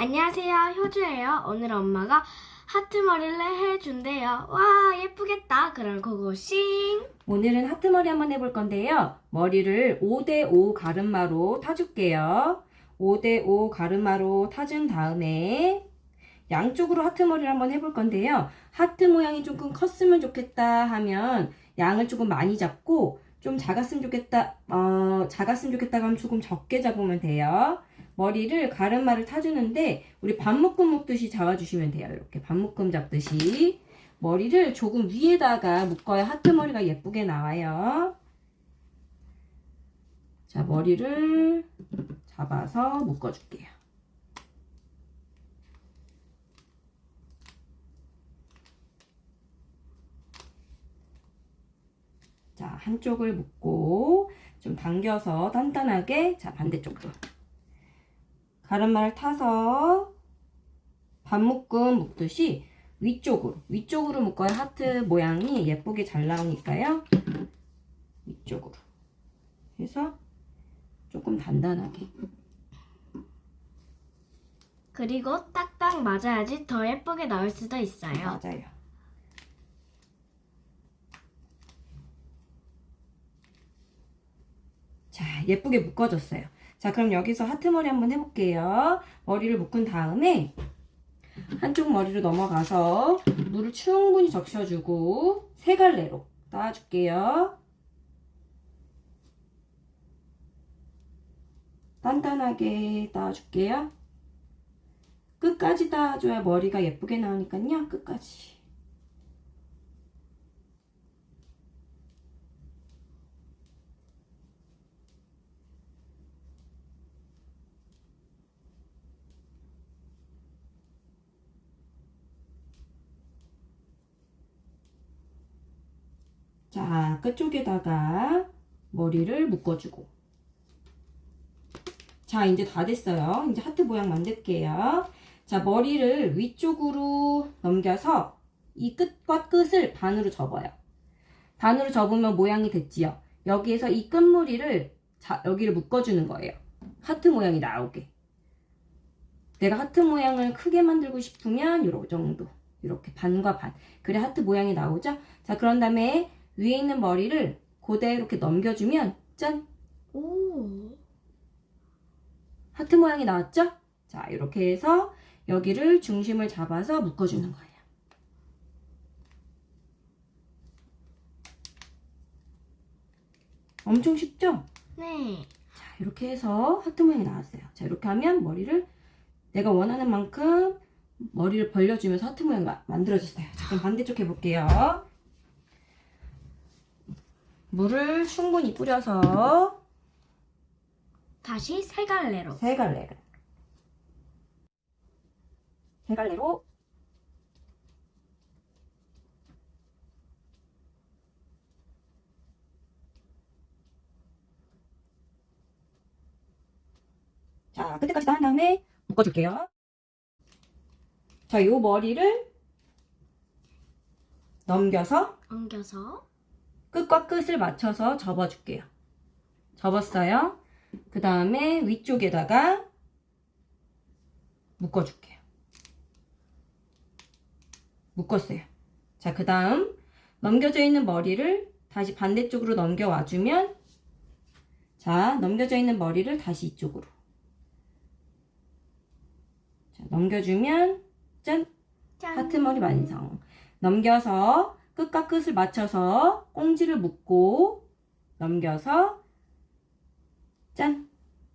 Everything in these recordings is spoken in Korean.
안녕하세요, 효주예요. 오늘 엄마가 하트 머리를 해준대요. 와, 예쁘겠다. 그럼 고고싱. 오늘은 하트 머리 한번 해볼 건데요. 머리를 5대5 가르마로 타줄게요. 5대5 가르마로 타준 다음에 양쪽으로 하트 머리를 한번 해볼 건데요. 하트 모양이 조금 컸으면 좋겠다 하면 양을 조금 많이 잡고 좀 작았으면 좋겠다, 어, 작았으면 좋겠다 하면 조금 적게 잡으면 돼요. 머리를 가르마를 타주는데 우리 반묶음 묶듯이 잡아주시면 돼요. 이렇게 반묶음 잡듯이. 머리를 조금 위에다가 묶어야 하트 머리가 예쁘게 나와요. 자, 머리를 잡아서 묶어줄게요. 자, 한쪽을 묶고 좀 당겨서 단단하게 자, 반대쪽도 가르마를 타서 반묶음 묶듯이 위쪽으로 위쪽으로 묶어야 하트 모양이 예쁘게 잘 나오니까요. 위쪽으로. 해서 조금 단단하게. 그리고 딱딱 맞아야지 더 예쁘게 나올 수도 있어요. 맞아요. 자 예쁘게 묶어졌어요 자 그럼 여기서 하트 머리 한번 해볼게요 머리를 묶은 다음에 한쪽 머리로 넘어가서 물을 충분히 적셔주고 세 갈래로 따줄게요. 단단하게 따줄게요. 끝까지 따줘야 머리가 예쁘게 나오니까요. 끝까지. 자, 끝쪽에다가 머리를 묶어주고. 자, 이제 다 됐어요. 이제 하트 모양 만들게요. 자, 머리를 위쪽으로 넘겨서 이 끝과 끝을 반으로 접어요. 반으로 접으면 모양이 됐지요. 여기에서 이 끝머리를 자, 여기를 묶어주는 거예요. 하트 모양이 나오게. 내가 하트 모양을 크게 만들고 싶으면 요런 정도. 이렇게 반과 반. 그래 하트 모양이 나오죠? 자, 그런 다음에 위에 있는 머리를 그대로 이렇게 넘겨주면 짠! 오. 하트 모양이 나왔죠? 자, 이렇게 해서 여기를 중심을 잡아서 묶어주는 거예요. 엄청 쉽죠? 네. 자, 이렇게 해서 하트 모양이 나왔어요. 자, 이렇게 하면 머리를 내가 원하는 만큼 머리를 벌려주면서 하트 모양이 마- 만들어졌어요. 자, 그럼 반대쪽 해볼게요. 물을 충분히 뿌려서 다시 세 갈래로. 세 갈래를 세 갈래로 자 끝에까지 다 한 다음에 묶어줄게요 자 요 머리를 넘겨서 엉겨서. 끝과 끝을 맞춰서 접어줄게요 접었어요 그 다음에 위쪽에다가 묶어줄게요. 묶었어요. 자, 그 다음 넘겨져 있는 머리를 다시 반대쪽으로 넘겨와주면 자, 넘겨져 있는 머리를 다시 이쪽으로 자, 넘겨주면 짠! 짠. 하트 머리 완성. 넘겨서 끝과 끝을 맞춰서 꽁지를 묶고 넘겨서 짠!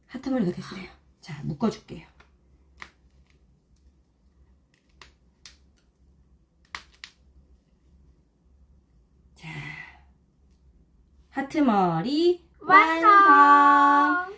하트 머리가 됐어요. 자, 묶어줄게요. 자, 하트 머리 완성. 완성.